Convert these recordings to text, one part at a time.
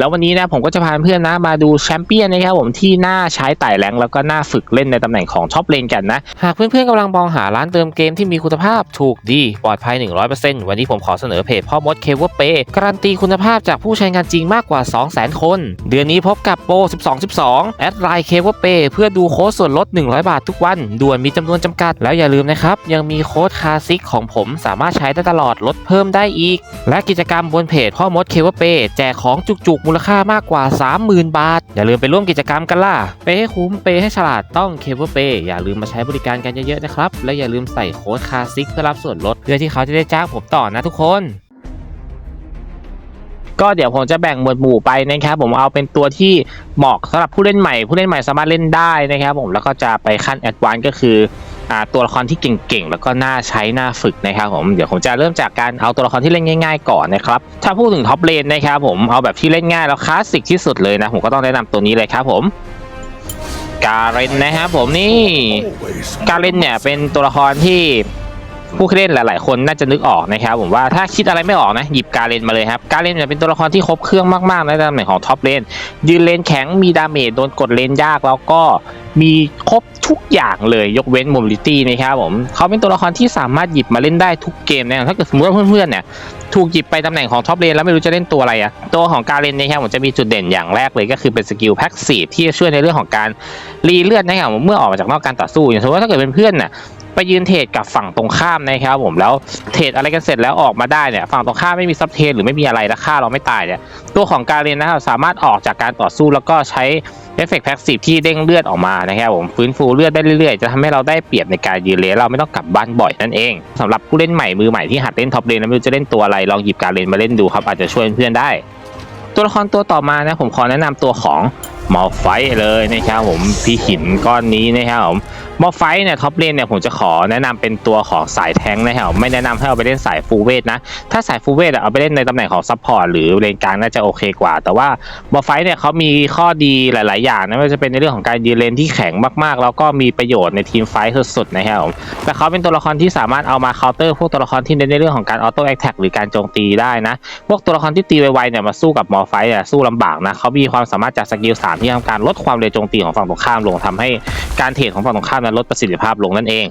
แล้ววันนี้นะผมก็จะพาเพื่อนนะมาดูแชมเปี้ยนนะครับผมที่หน่าใช้ไต่แรงแล้วก็หน่าฝึกเล่นในตำแหน่งของท็อปเลนกันนะ หากเพื่อนๆกำลังมองหาร้านเติมเกมที่มีคุณภาพถูกดี ปลอดภัย 100%วันนี้ผมขอเสนอเพจพ่อมดเคเวอร์เปการันตีคุณภาพจากผู้ใช้งานจริงมากกว่า 200,000 คน เดือนนี้พบกับโปร 12 12 แอดไลน์เคเวอร์เปเพื่อดูโค้ดส่วนลด 100 บาททุกวันด่วนมีจำนวนจำกัด แล้วอย่าลืมนะครับยังมีโค้ดคาซิกของผมสามารถใช้ได้ตลอดลดเพิ่มได้อีก และกิจกรรมบนเพจพ่อมดเคเวอร์เปแจกของจุกๆมูลค่ามากกว่า 30,000 บาท อย่าลืมไปร่วมกิจกรรมกันล่ะ เปให้คุ้ม เปให้ฉลาดต้องเคเวอร์เปอย่าลืมมาใช้บริการกันเยอะๆนะครับ และอย่าลืมใส่โค้ดคาซิกเพื่อรับส่วนลดเพื่อที่เขาจะได้จ้างผมต่อนะทุกคนก็เดี๋ยวผมจะแบ่งหมวดหมู่ไปนะครับ ผมเอาเป็นตัวที่เหมาะสำหรับผู้เล่นใหม่ ผู้เล่นใหม่สามารถเล่นได้นะครับ ผมแล้วก็จะไปขั้นแอดวานซ์ก็คือ ตัวละครที่เก่งๆ แล้วก็น่าใช้น่าฝึกนะครับผมเดี๋ยวผมจะเริ่มจากการเอาตัวละครที่เล่นง่าย ๆ ก่อนนะครับถ้าพูดถึงท็อปเลนนะครับผมเอาแบบที่เล่นง่ายแล้วคลาสสิกที่สุดเลยนะผมก็ต้องแนะนำตัวนี้เลยครับผมการเรนนะครับผมนี่การเรนเนี่ยเป็นตัวละครที่ผู้เล่นหลาย ๆ คนน่าจะนึกออกนะครับผมว่าถ้าคิดอะไรไม่ออกนะหยิบการเลนมาเลยครับการเลนเนี่ยเป็นตัวละครที่ครบเครื่องมากๆในตำแหน่งของท็อปเลนยืนเลนแข็งมีดาเมจโดนกดเลนยากแล้วก็มีครบ ทุกอย่างเลยยกเว้นโมบิลิตี้นะครับผมเขาเป็นตัวละครที่สามารถหยิบมาเล่นได้ทุกเกมนะถ้าเกิดสมมติว่าเพื่อนๆเนี่ยถูกหยิบไปตำแหน่งของท็อปเลนแล้วไม่รู้จะเล่นตัวอะไรอะตัวของการเลนนะครับผมจะมีจุดเด่นอย่างแรกเลยก็คือเป็นสกิลแพ็กซีฟที่จะช่วยในเรื่องของการรีเลือดนะครับผมเมื่อออกมาจากนอกการต่อสู้อย่างสมมติว่าถ้าเกิดเป็นเพื่อนน่ะไปยืนเทรดกับฝั่งตรงข้ามนะครับผมแล้วเทรดอะไรกันเสร็จแล้วออกมาได้เนี่ยฝั่งตรงข้ามไม่มีซับเทรดหรือไม่มีอะไรแล้วฆ่าเราไม่ตายเนี่ยตัวของการเรียนนะครับสามารถออกจากการต่อสู้แล้วก็ใช้ เอฟเฟกต์แพ็กซีฟที่เด้งเลือดออกมานะครับผมฟื้นฟูเลือดได้เรื่อยๆ จะทำให้เราได้เปรียบในการยืนเลนเราไม่ต้องกลับบ้านบ่อยนั่นเองสำหรับผู้เล่นใหม่มือใหม่ที่หัดเล่นท็อปเลนนะไม่รู้จะเล่นตัวอะไรลองหยิบการเลนมาเล่นดูครับอาจจะช่วยเพื่อนได้ ตัวละครตัวต่อมานะผมขอแนะนำตัวของ มอลไฟเลยนะครับผมพี่หินก้อนนี้นะครับผมมอลไฟเนี่ยท็อปเลนเนี่ยผมจะขอแนะนำเป็นตัวของสายแทงนะครับไม่แนะนำให้เอาไปเล่นสายฟูเวทนะ ถ้าสายฟูเวทเอาไปเล่นในตำแหน่งของซัพพอร์ตหรือเลนกลางน่าจะโอเคกว่า แต่ว่ามอลไฟเนี่ยเขามีข้อดีหลาย ๆ อย่างนะไม่ว่าจะเป็นในเรื่องของการยืนเลนที่แข็งมาก ๆ แล้วก็มีประโยชน์ในทีมไฟสุด ๆ นะครับผมและเขาเป็นตัวละครที่สามารถเอามาเคาน์เตอร์พวกตัวละครที่เน้นในเรื่องของการออโต้แอคแท็กหรือการโจมตีได้นะพวกตัวละครที่ตีไว ๆ เนี่ยมาสู้กับมอร์ไฟเนี่ยสู้ลำบากนะเขามีความสามารถจากสกิลสามที่ทำการลดความเร็วโจมตีของฝั่งตรงข้ามลงทำให้การเทรดของฝั่งตรงข้ามนั้นลดประสิทธิภาพลงนั่นเอง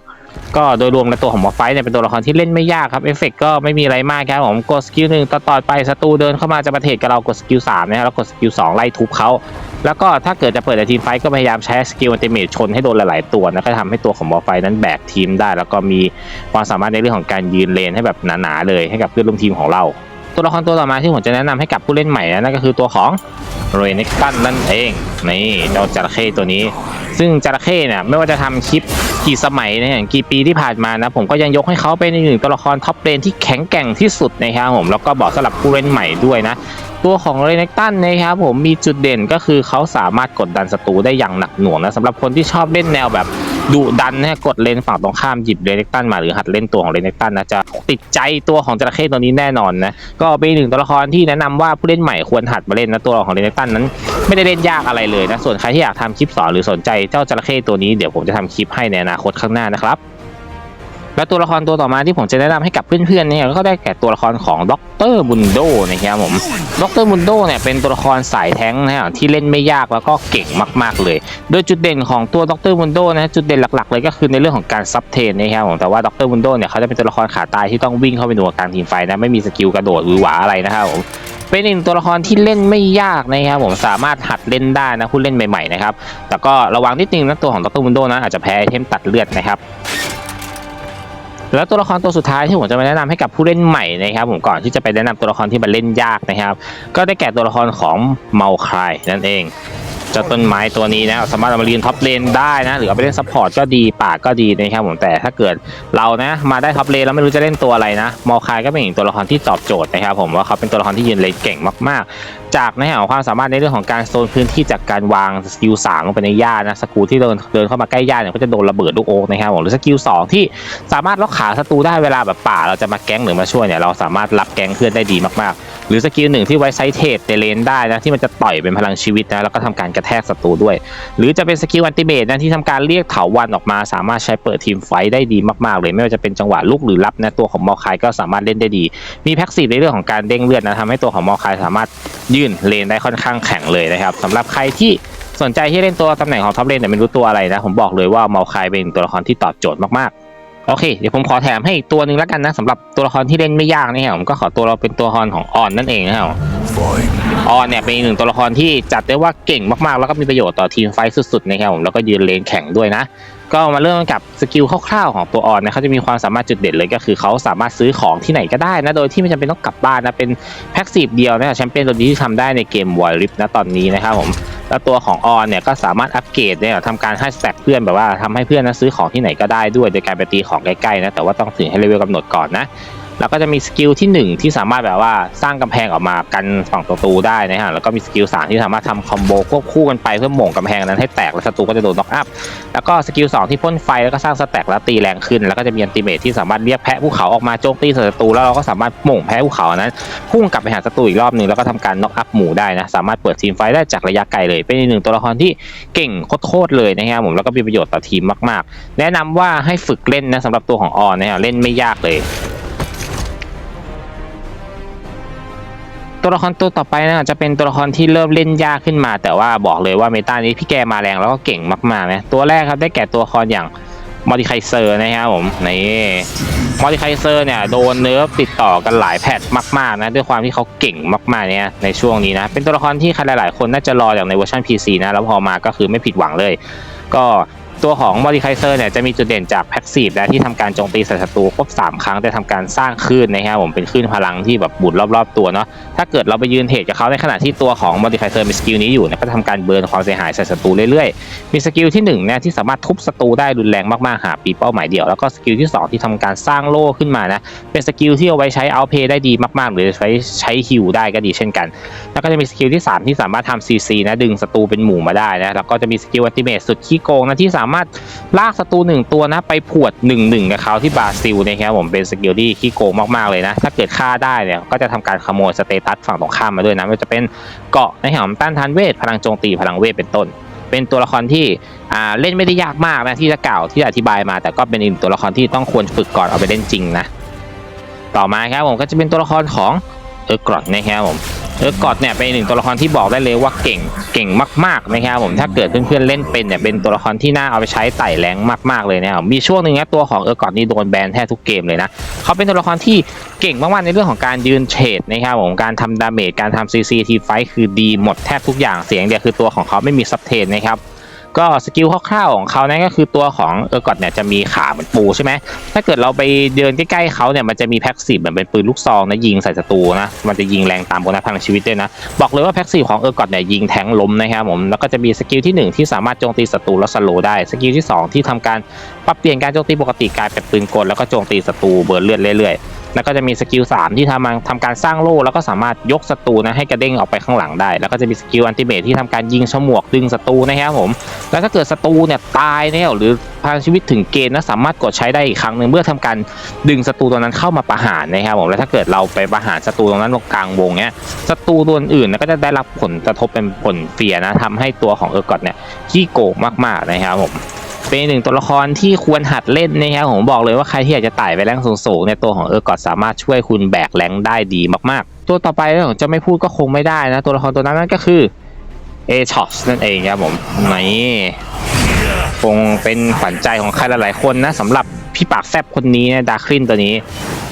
ก็โดยรวมในตัวของมอไฟเนี่ยเป็นตัวละครที่เล่นไม่ยากครับเอฟเฟกก็ไม่มีอะไรมากครับผมกดสกิลหนึ่งต่อต่อไปศัตรูเดินเข้ามาจะมาเทรดกับเรากดสกิลสามนะแล้วกดสกิลสองไล่ทุบเขาแล้วก็ถ้าเกิดจะเปิดทีมไฟก็พยายามใช้สกิลอันติเมทชนให้โดนหลาย ๆ ตัวนะก็ทำให้ตัวของมอไฟนั้นแบกทีมได้ แล้วก็มีความสามารถในเรื่องของการยืนเลนให้แบบหนา ๆ เลยให้กับเพื่อนร่วมทีมของเรา ตัวละครตัวต่อมาที่ผมจะแนะนำให้กับผู้เล่นใหม่นะนั่นก็คือตัวของโรยนิกตันนั่นเองนี่เจ้าจระเข้ตัวนี้ ซึ่งจระเข้เนี่ยไม่ว่าจะทำคลิปกี่สมัยนะอย่างกี่ปีที่ผ่านมานะผมก็ยังยกให้เขาเป็นหนึ่งตัวละครท็อปเลนที่แข็งแกร่งที่สุดนะครับผมแล้วก็บอกสำหรับผู้เล่นใหม่ด้วยนะตัวของเรเนกตันนะครับผมมีจุดเด่นก็คือเขาสามารถกดดันศัตรูได้อย่างหนักหน่วงนะสำหรับคนที่ชอบเล่นแนวแบบ ดุดันนะกดเลนฝั่งตรงข้ามหยิบเรเนกตันมาหรือหัดเล่นตัวของเรเนกตันนะจะติดใจตัวของจระเข้ตัวนี้แน่นอนนะก็เป็นหนึ่งตัวละครที่แนะนำว่าผู้เล่นใหม่ควรหัดมาเล่นนะตัวของเรเนกตันนั้น ไม่ได้เล่นยากอะไรเลยนะส่วนใครที่อยากทำคลิปสอนหรือสนใจเจ้าจระเข้ตัวนี้เดี๋ยวผมจะทำคลิปให้ในอนาคตข้างหน้านะครับ และตัวละครตัวต่อมาที่ผมจะแนะนำให้กับเพื่อนๆเนี่ยก็ได้แก่ตัวละครของด็อกเตอร์บุนโดนะครับผมด็อกเตอร์บุนโดเนี่ยเป็นตัวละครสายแท้งนะฮะที่เล่นไม่ยากแล้วก็เก่งมากๆเลย โดยจุดเด่นของตัวด็อกเตอร์บุนโดนะจุดเด่นหลักๆ เลยก็คือในเรื่องของการซับเทนนะครับผมแต่ว่าด็อกเตอร์บุนโดเนี่ยเขาจะเป็นตัวละครขาตายที่ต้องวิ่งเข้าไปหน่วกลางทีมไฟนะไม่มีสกิลกระโดดหรือหวาอะไรนะครับผมเป็นอีกหนึ่งตัวละครที่เล่นไม่ยากนะครับผมสามารถหัดเล่นได้นะผู้เล่นใหม่ๆนะครับแต่ก็ระวังนิดนึงนะตัวของดรวินโดนะอาจจะแพ้เทมตัดเลือดนะครับ แล้วตัวละครตัวสุดท้ายที่ผมจะมาแนะนำให้กับผู้เล่นใหม่นะครับผมก่อนที่จะไปแนะนำตัวละครที่มันเล่นยากนะครับ ก็ได้แก่ตัวละครของเมาคายนั่นเองเจ้าต้นไม้ตัวนี้นะสามารถเอามาเรียนท็อปเลนได้นะหรือเอาไปเล่นซัพพอร์ตก็ดีป่าก็ดีนะครับผมแต่ถ้าเกิดเรานะมาได้ท็อปเลนแล้วไม่รู้จะเล่นตัวอะไรนะมอลคายก็เป็นอีกตัวละครที่ตอบโจทย์นะครับผมว่าเขาเป็นตัวละครที่ยืนเลนเก่งมากๆ จากในแง่ของความสามารถในเรื่องของการโซนพื้นที่จากการวางสกิลสามลงไปในหญ้านะสกูที่เดินเดินเข้ามาใกล้หญ้าเนี่ยก็จะโดนระเบิดลูกโอ๊กนะครับผมหรือสกิลสองที่สามารถล็อกขาศัตรูได้เวลาแบบป่าเราจะมาแก๊งหรือมาช่วยเนี่ยเราสามารถรับแก๊งเพื่อนได้ดีมากๆ หรือสกิลหนึ่งที่ไว้ไซเทสเตเลนได้นะที่มันจะต่อยเป็นพลังชีวิตนะแล้วก็ทำการกระแทกศัตรูด้วย หรือจะเป็นสกิลอันติเมตนะที่ทำการเรียกเถาวันออกมา สามารถใช้เปิดทีมไฟได้ดีมากๆ เลยไม่ว่าจะเป็นจังหวะลุกหรือรับนะตัวของมอคายก็สามารถเล่นได้ดี มีแพ็กซีในเรื่องของการเด้งเลือดนะทำให้ตัวของมอคายสามารถยยืนเลนได้ค่อนข้างแข็งเลยนะครับสำหรับใครที่สนใจที่เล่นตัวตำแหน่งของท็อปเลนแต่ไม่รู้ตัวอะไรนะ ผมบอกเลยว่าเมาคายเป็นตัวละครที่ตอบโจทย์มากๆ โอเค เดี๋ยวผมขอแถมให้ตัวหนึ่งแล้วกันนะสำหรับตัวละครที่เล่นไม่ยากนะครับผมก็ขอตัวเราเป็นตัวละครของออนนั่นเองนะครับออนเนี่ยเป็นหนึ่งตัวละครที่จัดได้ว่าเก่งมากๆ แล้วก็มีประโยชน์ต่อทีมไฟสุดๆนะครับผมแล้วก็ยืนเลนแข่งด้วยนะ ก็มาเริ่มกับสกิลคร่าวๆของตัวออนนะเขาจะมีความสามารถจุดเด่นเลยก็คือเขาสามารถซื้อของที่ไหนก็ได้นะโดยที่ไม่จำเป็นต้องกลับบ้านนะเป็นแพ็กซีฟเดียวนะแชมเปี้ยนตัวนี้ที่ทำได้ในเกมวอลลิฟนะตอนนี้นะครับผมแล้วตัวของออนเนี่ยก็สามารถอัปเกรดเนี่ยทำการให้สแต็กเพื่อนแบบว่าทำให้เพื่อนนะซื้อของที่ไหนก็ได้ด้วย โดยการไปตีของใกล้ๆนะแต่ว่าต้องถึงให้เลเวลกำหนดก่อนนะ แล้วก็จะมีสกิลที่ 1 ที่สามารถแบบว่าสร้างกำแพงออกมากันฝั่งศัตรูได้นะฮะแล้วก็มีสกิลสามที่สามารถทำคอมโบควบคู่กันไปเพื่อหม่งกำแพงนั้นให้แตกแล้วศัตรูก็จะโดนน็อกอัพแล้วก็สกิลสองที่พ่นไฟแล้วก็สร้างสแต็กแล้วตีแรงขึ้น แล้วก็จะมีอันติเมทที่สามารถเรียกแพะภูเขาออกมาโจมตีศัตรูแล้วเราก็สามารถหม่งแพะภูเขานั้นพุ่งกลับไปหาศัตรูอีกรอบหนึ่งแล้วก็ทำการน็อกอัพหมู่ได้นะสามารถเปิดทีมไฟได้จากระยะไกลเลย เป็นอีกหนึ่งตัวละครที่เก่งโคตรเลยนะครับผมแล้วก็มีประโยชน์ต่อทีมมาก ๆ แนะนำว่าให้ฝึกเล่นนะสำหรับตัวของออนนะฮะเล่นไม่ยากเลย ตัวละครตัวต่อไปนะจะเป็นตัวละครที่เริ่มเล่นยากขึ้นมา แต่ว่าบอกเลยว่าเมตานี้พี่แกมาแรงแล้วก็เก่งมากๆนะตัวแรกครับได้แก่ตัวละครอย่างมอดิไคเซอร์นะครับผมนี่มอดิไคเซอร์เนี่ยโดนเนิร์ฟติดต่อกันหลายแพทมากๆนะด้วยความที่เขาเก่งมากๆเนี่ยในช่วงนี้นะเป็นตัวละครที่ใครหลายๆคนน่าจะรออย่างในเวอร์ชัน PC นะแล้วพอมาก็คือไม่ผิดหวังเลย ก็ ตัวของมอดิไคเซอร์เนี่ยจะมีจุดเด่นจากแพ็กซีฟนะที่ทำการโจมตีใส่ศัตรูครบ 3 ครั้งแต่ทำการสร้างคลื่นนะครับผมเป็นคลื่นพลังที่แบบบุดรอบ ๆ ตัวเนาะถ้าเกิดเราไปยืนเทรดกับเขาในขณะที่ตัวของมอดิไคเซอร์มีสกิลนี้อยู่เนี่ยก็จะทำการเบิร์นความเสียหายใส่ศัตรูเรื่อยๆ มีสกิลที่1เนี่ยที่สามารถทุบศัตรูได้รุนแรงมากๆหาปีเป้าหมายเดียวแล้วก็สกิลที่ 2 ที่ทำการสร้างโล่ขึ้นมานะเป็นสกิลที่เอาไว้ใช้เอาเพย์ได้ดีมากๆ หรือใช้ใช้ฮิวได้ก็ดีเช่นกัน แล้วก็จะมีสกิลที่ 3 ที่สามารถทำซีซีนะดึงศัตรูเป็นหมู่มาได้นะแล้วก็จะมีสกิลอัติเมทสุดขี้โกงนะที่สาามารถลากศัตรูหนึ่งตัวนะไปผวด1นหนึ่งกับเขาที่บราซิลนะครับผมเป็นสกิลที่ขี้โกงมากๆเลยนะ ถ้าเกิดฆ่าได้เนี่ยก็จะทำการขโมยสเตตัสฝั่งตรงข้ามมาด้วยนะไม่ว่าจะเป็นเกาะในแหมต้านทานเวทพลังโจมตีพลังเวทเป็นต้น เป็นตัวละครที่เล่นไม่ได้ยากมากนะที่จะกล่าวที่อธิบายมา แต่ก็เป็นอีกตัวละครที่ต้องควรฝึกก่อนเอาไปเล่นจริงนะต่อมาครับผมก็จะเป็นตัวละครของเออร์กรอดนะครับผม เออร์กอดเนี่ยเป็นหนึ่งตัวละครที่บอกได้เลยว่าเก่งเก่งมากๆนะครับผมถ้าเกิดเพื่อนๆเล่นเป็นเนี่ยเป็นตัวละครที่น่าเอาไปใช้ไต่แรงมากๆเลยนะครับมีช่วงหนึ่งนะตัวของเออร์กอดนี่โดนแบนแทบทุกเกมเลยนะเขาเป็นตัวละครที่เก่งมากๆในเรื่องของการยืนเฉดนะครับผมการทำดาเมจการทำซีซีทีไฟคือดีหมดแทบทุกอย่างเสียงเดียวคือตัวของเขาไม่มีซับเทนนะครับ ก็สกิลคร่าวๆของเขานั่นก็คือตัวของเออร์กอดเนี่ยจะมีขาเหมือนปูใช่ไหมถ้าเกิดเราไปเดินใกล้ๆเขาเนี่ยมันจะมีแพ็กซีฟเหมือนเป็นปืนลูกซองนะยิงใส่ศัตรูนะมันจะยิงแรงตามโบนัสพลังชีวิตด้วยนะ บอกเลยว่าแพ็กซีฟของเออร์กอดเนี่ยยิงแทงล้มนะครับผมแล้วก็จะมีสกิลที่หนึ่งที่สามารถโจมตีศัตรูแล้วสโลได้สกิลที่สองที่ทำการปรับเปลี่ยนการโจมตีปกติกลายเป็นปืนกลแล้วก็โจมตีศัตรูเบิร์เลือดเรื่อยๆ แล้วก็จะมีสกิล3ที่ทำมาทำการสร้างโล่แล้วก็สามารถยกศัตรูนะให้กระเด้งออกไปข้างหลังได้ แล้วก็จะมีสกิลอันติเมทที่ทำการยิงฉมวกดึงศัตรูนะครับผม แล้วถ้าเกิดศัตรูเนี่ยตายเนี่ยหรือพลังชีวิตถึงเกณฑ์นะสามารถกดใช้ได้อีกครั้งหนึ่งเมื่อทำการดึงศัตรูตัวนั้นเข้ามาประหารนะครับผมแล้วถ้าเกิดเราไปประหารศัตรูตรงนั้นตรงกลางวงเนี่ยศัตรูตัวอื่นก็จะได้รับผลกระทบเป็นผลเฟียนะทำให้ตัวของเออร์กอดเนี่ยขี้โกงมากๆนะครับผม เป็นหนึ่งตัวละครที่ควรหัดเล่นนะครับผมบอกเลยว่าใครที่อยากจะไต่ไปแรงสูงๆในยตัวของเออร์กอดสามารถช่วยคุณแบกแรงได้ดีมากๆ ตัวต่อไปที่ผมจะไม่พูดก็คงไม่ได้นะ ตัวละครตัวนั้นนั่นก็คือเอชอสนั่นเองครับผมนี่คงเป็นขวัญใจของใครหลายๆคนนะสำหรับพี่ปากแซบคนนี้นะดาร์คลินตัวนี้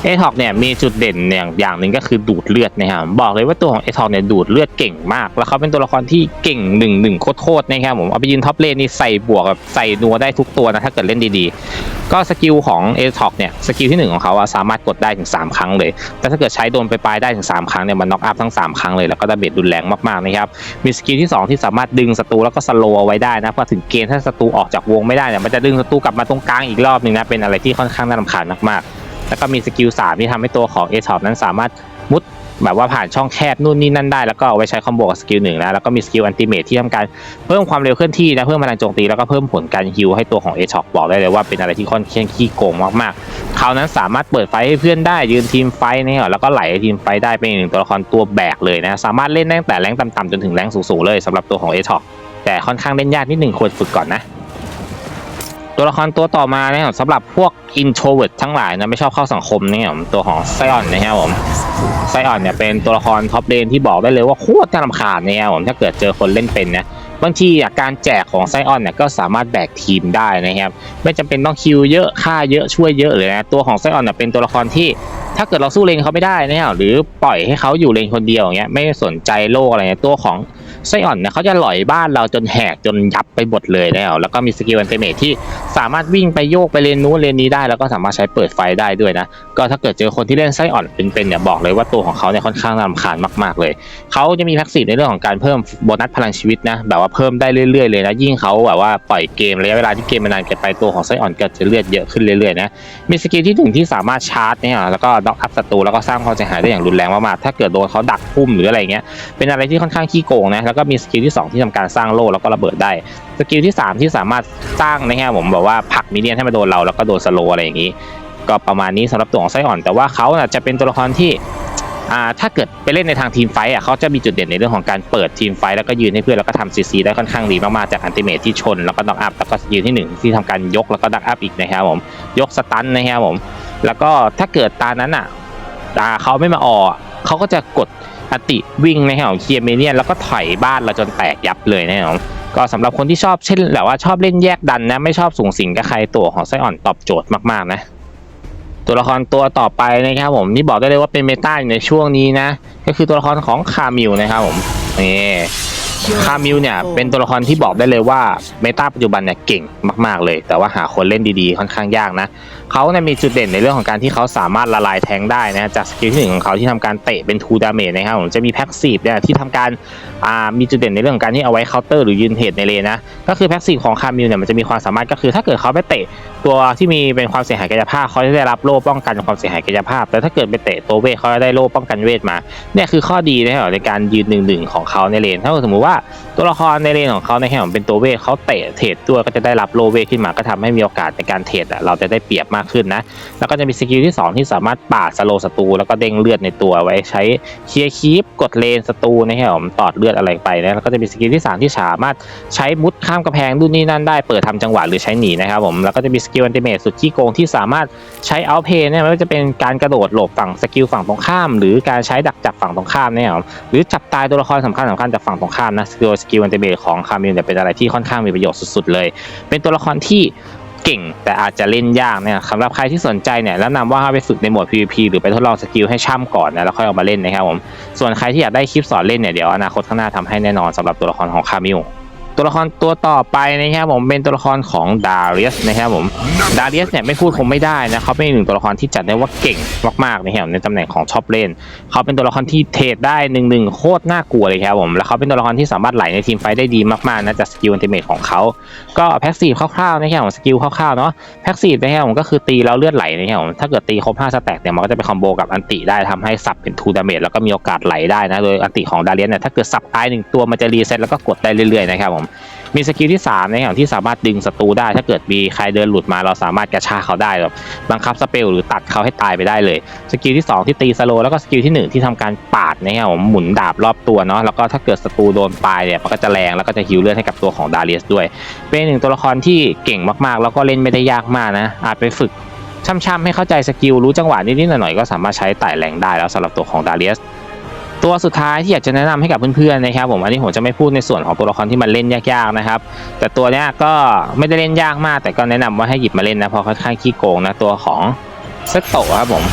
เอทอกเนี่ยมีจุดเด่นอย่างอย่างหนึ่งก็คือดูดเลือดนะครับบอกเลยว่าตัวของเอทอกเนี่ยดูดเลือดเก่งมาก แล้วเขาเป็นตัวละครที่เก่งหนึ่งหนึ่งโคตรๆนะครับผมเอาไปยืนท็อปเลนนี่ใส่บวกแบบใส่นัวได้ทุกตัวนะถ้าเกิดเล่นดีๆ ก็สกิลของเอทอกเนี่ยสกิลที่หนึ่งของเขาอะสามารถกดได้ถึง 3 ครั้งเลย แต่ถ้าเกิดใช้โดนไปปลายได้ถึง 3 ครั้งเนี่ยมันน็อกอัพทั้ง 3 ครั้งเลยแล้วก็ดาเมจรุนแรงมากๆนะครับมีสกิลที่ 2 ที่สามารถดึงศัตรูแล้วก็สโลว์เอาไว้ได้นะพอถึงเกณฑ์ถ้าศัตรูออกจากวงไม่ได้เนี่ยมันจะดึงศัตรูกลับมาตรงกลางอีกรอบหนึ่งนะเป็นอะไรที่ค่อนข้างน่ารำคาญมากๆ แล้วก็มีสกิล3ที่ทำให้ตัวของเอทอนั้นสามารถมุดแบบว่าผ่านช่องแคบนู่นนี่นั่นได้แล้วก็เอาไว้ใช้คอมโบกับสกิลหนึ่งนะแล้วก็มีสกิลอันติเมทที่ทำการเพิ่มความเร็วเคลื่อนที่นะเพิ่มพลังโจมตีแล้วก็เพิ่มผลการฮิลให้ตัวของเอช็อกบอกได้เลยว่าเป็นอะไรที่ค่อนข้างขี้โกงมากๆเขานั้นสามารถเปิดไฟให้เพื่อนได้ยืนทีมไฟนี่แล้วก็ไหลทีมไฟได้เป็นหนึ่งตัวละครตัวแบกเลยนะสามารถเล่นตั้งแต่แรงต่ำๆจนถึงแรงสูงๆเลยสำหรับตัวของเอช็อกแต่ค่อนข้างเล่นยากนิดหนึ่งควรฝึกก่อนนะ ตัวละครตัวต่อมานะครับสำหรับพวก introvert ทั้งหลายนะไม่ชอบเข้าสังคมนะครับผมตัวของไซออนนะครับผมไซออนเนี่ยเป็นตัวละครท็อปเลนที่บอกได้เลยว่าโคตรน่ารำคาญนะครับผมถ้าเกิดเจอคนเล่นเป็นนะบางทีอะการแจกของไซออนเนี่ยก็สามารถแบกทีมได้นะครับไม่จำเป็นต้องคิวเยอะค่าเยอะช่วยเยอะเลยนะตัวของไซออนเนี่ยเป็นตัวละครที่ ถ้าเกิดเราสู้เลนเขาไม่ได้นะครับหรือปล่อยให้เขาอยู่เลนคนเดียวอย่างเงี้ยไม่สนใจโลกอะไรเงี้ยตัวของ ไซอ่อนเนี่ยเขาจะหล่อยบ้านเราจนแหกจนยับไปหมดเลยนะครับแล้วก็มีสกิลอันเตเมทที่สามารถวิ่งไปโยกไปเลนนู้นเลนนี้ได้ แล้วก็สามารถใช้เปิดไฟได้ด้วยนะ ก็ถ้าเกิดเจอคนที่เล่นไซอ่อนเป็นๆเนี่ยบอกเลยว่าตัวของเขาเนี่ยค่อนข้างน่ารำคาญมากๆเลยเขาจะมีแพ็กซีฟในเรื่องของการเพิ่มโบนัสพลังชีวิตนะแบบว่าเพิ่มได้เรื่อยๆเลยนะยิ่งเขาแบบว่าปล่อยเกมระยะเวลาที่เกมมันนานเกินไปตัวของไซอ่อนก็จะเลือดเยอะขึ้นเรื่อยๆนะมีสกิลที่หนึ่งที่สามารถชาร์จเนี่ยแล้วก็ด็อกอัพศัตรูแล้วก็สร้างความเสียหายได้อย่างรุนแรงมากๆถ้าเกิดโดนเขาดักพุ่มหรืออะไรเงี้ยเป็นอะไรที่ค่อนข้างขี้โกงนะแล้วก็มีสกิลที่สองที่ทำการสร้างโล่แล้วก็ระเบิดได้ สกิลที่สามที่สามารถสร้างนะครับผมแบบว่าผักมิเนียนให้มาโดนเราแล้วก็โดนสโลอะไรอย่างนี้ ก็ประมาณนี้สำหรับตัวของไซออน แต่ว่าเขาจะเป็นตัวละครที่ถ้าเกิดไปเล่นในทางทีมไฟท์อะเขาจะมีจุดเด่นในเรื่องของการเปิดทีมไฟท์แล้วก็ยืนให้เพื่อนแล้วก็ทำซีซีได้ค่อนข้างดีมากๆจากอันติเมทที่ชนแล้วก็ดักอัพแล้วก็สกิลที่หนึ่งที่ทำการยกแล้วก็ดักอัพอีกนะครับผมยกสตันนะครับผมแล้วก็ถ้าเกิดตานั้นอะตาเขาไม่มาออเขาก็จะกด อติวิ่งในะครับขอเคียร์เมเนียนแล้วก็ถอยบ้านเราจนแตกยับเลยนะครับก็สำหรับคนที่ชอบเช่นแบบว่าชอบเล่นแยกดันนะไม่ชอบสูงสิงกับใครตัวของไซออนตอบโจทย์มากๆนะตัวละครตัวต่อไปนะครับผมนี่บอกได้เลยว่าเป็นเมตาอยู่ในช่วงนี้นะ ก็คือตัวละครของคามิลนะครับผมนี่คามิลเนี่ยเป็นตัวละครที่บอกได้เลยว่าเมตาปัจจุบันเนี่ยเก่งมาก ๆเลย แต่ว่าหาคนเล่นดีๆค่อนข้างยากนะเขาเนี่ยมีจุดเด่นในเรื่องของการที่เขาสามารถละลายแทงได้นะจากสกิลที่หนึ่งของเขาที่ทำการเตะเป็นทูดาเมจนะครับผมจะมีแพ็กซีฟเนี่ยที่ทำการอ่ามีจุดเด่นในเรื่องของการที่เอาไว้เคาน์เตอร์หรือยืนเทรดในเลนนะก็คือแพ็กซีฟของคามิลเนี่ยมันจะมีความสามารถก็คือ ถ้าเกิดเขาไปเตะตัวที่มีเป็นความเสียหายกายภาพเขาจะได้รับโล่ป้องกันความเสียหายกายภาพ แต่ถ้าเกิดไปเตะตัวเวทเขาจะได้โล่ป้องกันเวทมาเนี่ยคือข้อดีนะครับในการยืนหนึ่งหนึ่งของเขาในเลนถ้าสมมติว่าตัวละครในเลนของเขาในแห่งเป็นตัวเวทเขาเตะเทรดด้วก็จะได้รับโลเวทขึ้นมาก็ทำให้มีโอกาสในการเทรดเราจะได้เปรียบมากขึ้นนะ แล้วก็จะมีสกิลที่สองที่สามารถปาดสโลศัตรูแล้วก็เด้งเลือดในตัวไว้ใช้เคลียร์คีปกดเลนศัตรูนะครับผมตอดเลือดอะไรไปนะแล้วก็จะมีสกิลที่สามที่สามารถใช้มุดข้ามกระแพงนู่นนี่นั่นได้เปิดทำจังหวะหรือใช้หนีนะครับผมแล้วก็จะมีสกิลอันติเมทสุดที่โกงที่สามารถใช้เอาเพย์เนี่ยไม่ว่าจะเป็นการกระโดดหลบฝั่งสกิลฝั่งตรงข้าม หรือการใช้ดักจับฝั่งตรงข้ามเนี่ยครับหรือจับตายตัวละครสำคัญสำคัญจากฝั่งตรงข้ามนะสกิลสกิลอันติเมทของคามิลเนี่ยเป็นอะไรที่ค่อนข้างมีประโยชน์สุดๆเลย เป็นตัวละครที่ เก่ง แต่อาจจะเล่นยากเนี่ยสำหรับใครที่สนใจเนี่ยแนะนำว่าให้ไปฝึกในโหมด PVP หรือไปทดลองสกิลให้ช่ำก่อนนะแล้วค่อยออกมาเล่นนะครับผมส่วนใครที่อยากได้คลิปสอนเล่นเนี่ยเดี๋ยวอนาคตข้างหน้าทำให้แน่นอนสำหรับตัวละครของคามิล ตัวละครตัวต่อไปนะครับผมเป็นตัวละครของดาริสนะครับผมดาริสเนี่ยไม่พูดคงไม่ได้นะเขาเป็นหนึ่งตัวละครที่จัดได้ว่าเก่งมากๆนะครับในตำแหน่งของท็อปเลนเขาเป็นตัวละครที่เทรดได้หนึ่งหนึ่งโคตรน่ากลัวเลยครับผมแล้วเขาเป็นตัวละครที่สามารถไหลในทีมไฟได้ดีมากๆนะจากสกิลอันติเมทของเขาก็แพ็กซีฟคร่าวๆนะครับผมสกิลคร่าวๆเนาะแพ็กซีฟนะครับผมก็คือตีแล้วเลือดไหลนะครับผมถ้าเกิดตีครบ5สแต็กเนี่ยมันก็จะไปคอมโบกับอันติได้ทำให้สับเป็นทูดาเมจแล้วก็มีโอกาสไหลได้นะโดยอันติของดาริสเนี่ยถ้าเกิดสับตายหนึ่งตัวมันจะรีเซ็ตแล้วก็กดได้เรื่อยๆนะครับผมมีสกิลที่3นะครับที่สามารถดึงศัตรูได้ ถ้าเกิดมีใครเดินหลุดมาเราสามารถกระชากเขาได้แบบบังคับสเปลหรือตัดเขาให้ตายไปได้เลย สกิลที่ 2 ที่ตีสโลแล้วก็สกิลที่ 1 ที่ทำการปาดนะครับผมหมุนดาบรอบตัวเนาะแล้วก็ถ้าเกิดศัตรูโดนปลายเนี่ยมันก็จะแรงแล้วก็จะฮิวเลือดให้กับตัวของดาเลียสด้วย เป็นหนึ่งตัวละครที่เก่งมากๆ แล้วก็เล่นไม่ได้ยากมากนะอาจไปฝึกช่ำๆให้เข้าใจสกิลรู้จังหวะนิดๆหน่อยๆก็สามารถใช้ไต่แรงได้แล้วสำหรับตัวของดาเลียส ตัวสุดท้ายที่อยากจะแนะนำให้กับเพื่อนๆนะครับผมอันนี้ผมจะไม่พูดในส่วนของตัวละครที่มันเล่นยากๆนะครับ แต่ตัวเนี้ยก็ไม่ได้เล่นยากมาก แต่ก็แนะนำว่าให้หยิบมาเล่นนะเพราะค่อนข้างขี้โกงนะตัวของเซตโตะครับผม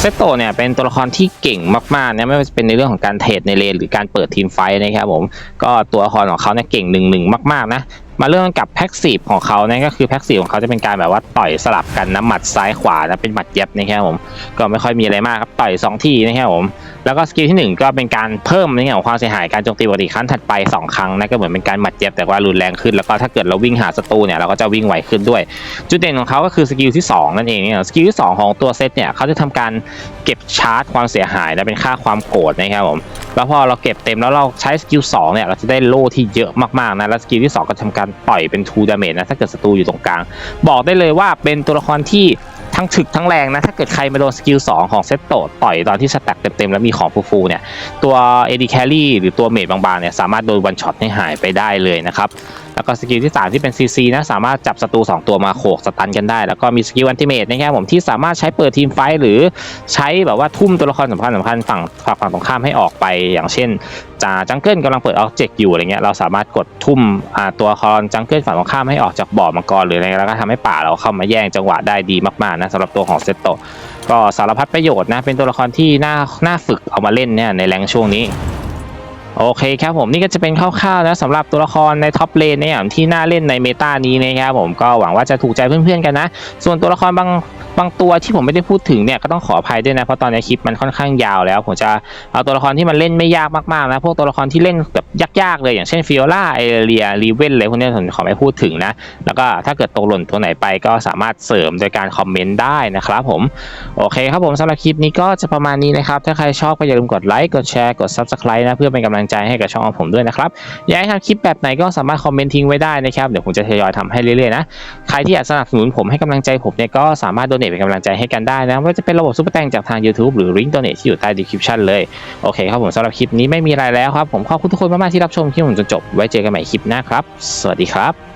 เซตโตะเนี่ยเป็นตัวละครที่เก่งมากๆนะไม่ว่าจะเป็นในเรื่องของการเทรดในเลนหรือการเปิดทีมไฟนะครับผมก็ตัวละครของเขาเนี่ยเก่งหนึ่งหนึ่งมากๆนะ มาเริ่มกับแพ็กซีฟของเขาเนี่ยก็คือแพ็กซีฟของเขาจะเป็นการแบบว่าต่อยสลับกันนะหมัดซ้ายขวานะเป็นหมัดเย็บนะครับผมก็ไม่ค่อยมีอะไรมากครับต่อยสองทีนะครับผมแล้วก็สกิลที่หนึ่งก็เป็นการเพิ่มในแง่ของความเสียหายการโจมตีปกติครั้งถัดไปสองครั้งนะก็เหมือนเป็นการหมัดเย็บแต่ว่ารุนแรงขึ้นแล้วก็ถ้าเกิดเราวิ่งหาศัตรูเนี่ยเราก็จะวิ่งไวขึ้นด้วย จุดเด่นของเขาก็คือสกิลที่สองนั่นเองเนี่ยสกิลที่สองของตัวเซตเนี่ยเขาจะทำการเก็บชาร์จความเสียหายและเป็นค่าความโกรธนะครับผมแล้วพอเราเก็บเต็มแล้วเราใช้สกิล2เนี่ยเราจะได้โล่ที่เยอะมากๆนะแล้วสกิลที่ 2 ก็ทำการต่อยเป็นทูดาเมจนะถ้าเกิดศัตรูอยู่ตรงกลาง บอกได้เลยว่าเป็นตัวละครที่ทั้งถึกทั้งแรงนะ ถ้าเกิดใครมาโดนสกิล 2 ของเซตโตต่อยตอนที่สแต็กเต็มๆ แล้วมีของฟูๆเนี่ย ตัวเอดีแครี่หรือตัวเมจบางๆเนี่ยสามารถโดนวันช็อตให้หายไปได้เลยนะครับ แล้วก็สกิลที่ 3 ที่เป็น CC นะสามารถจับศัตรู2 ตัวมาโขกสตันกันได้ แล้วก็มีสกิลอันติเมตนะครับผมที่สามารถใช้เปิดทีมไฟหรือใช้แบบว่าทุ่มตัวละครสำคัญสำคัญฝั่งฝั่งฝั่งตรงข้ามให้ออกไป อย่างเช่นจ่าจังเกิลกำลังเปิดออบเจกต์อยู่อะไรเงี้ยเราสามารถกดทุ่มตัวละครจังเกิลฝั่งตรงข้ามให้ออกจากบ่อมังกรหรืออะไรแล้วก็ทำให้ป่าเราเข้ามาแย่งจังหวะได้ดีมากๆนะสำหรับตัวของเซตโตก็สารพัดประโยชน์นะเป็นตัวละครที่น่าน่าฝึกเอามาเล่นเนี่ยในแรงช่วงนี้ โอเคครับผมนี่ก็จะเป็นคร่าวๆนะสำหรับตัวละครในท็อปเลนเนี่ยที่น่าเล่นในเมตานี้นะครับผมก็หวังว่าจะถูกใจเพื่อนๆกันนะ ส่วนตัวละครบางบางตัวที่ผมไม่ได้พูดถึงเนี่ยก็ต้องขออภัยด้วยนะเพราะตอนนี้คลิปมันค่อนข้างยาวแล้ว ผมจะเอาตัวละครที่มันเล่นไม่ยากมากๆนะพวกตัวละครที่เล่นแบบยากๆเลยอย่างเช่นฟิโอล่าเอเรียรีเวนอะไรพวกนี้ผมขอไม่พูดถึงนะ แล้วก็ถ้าเกิดตกหล่นตัวไหนไปก็สามารถเสริมโดยการคอมเมนต์ได้นะครับผมโอเคครับผมสำหรับคลิปนี้ก็จะประมาณนี้นะครับถ้าใครชอบก็อย่าลืมกดไลค์กดแชร์กด Subscribe นะเพื่อเป็นกำลังใจให้กับช่องของผมด้วยนะครับ อยากให้ทำคลิปแบบไหนก็สามารถคอมเมนต์ทิ้งไว้ได้นะครับ เดี๋ยวผมจะทยอยทำให้เรื่อยๆนะ ใครที่อยากสนับสนุนผมให้กำลังใจผมเนี่ยก็สามารถโดเนทเป็นกำลังใจให้กันได้นะไม่ว่าจะเป็นระบบซุปเปอร์แตงจากทาง YouTube หรือลิงก์โดเนทที่อยู่ใต้ description เลย โอเคครับผมสำหรับคลิปนี้ไม่มีอะไรแล้วครับ ผมขอบคุณทุกคนมากๆที่รับชมคลิปผมจนจบ ไว้เจอกันใหม่คลิปหน้าครับ สวัสดีครับ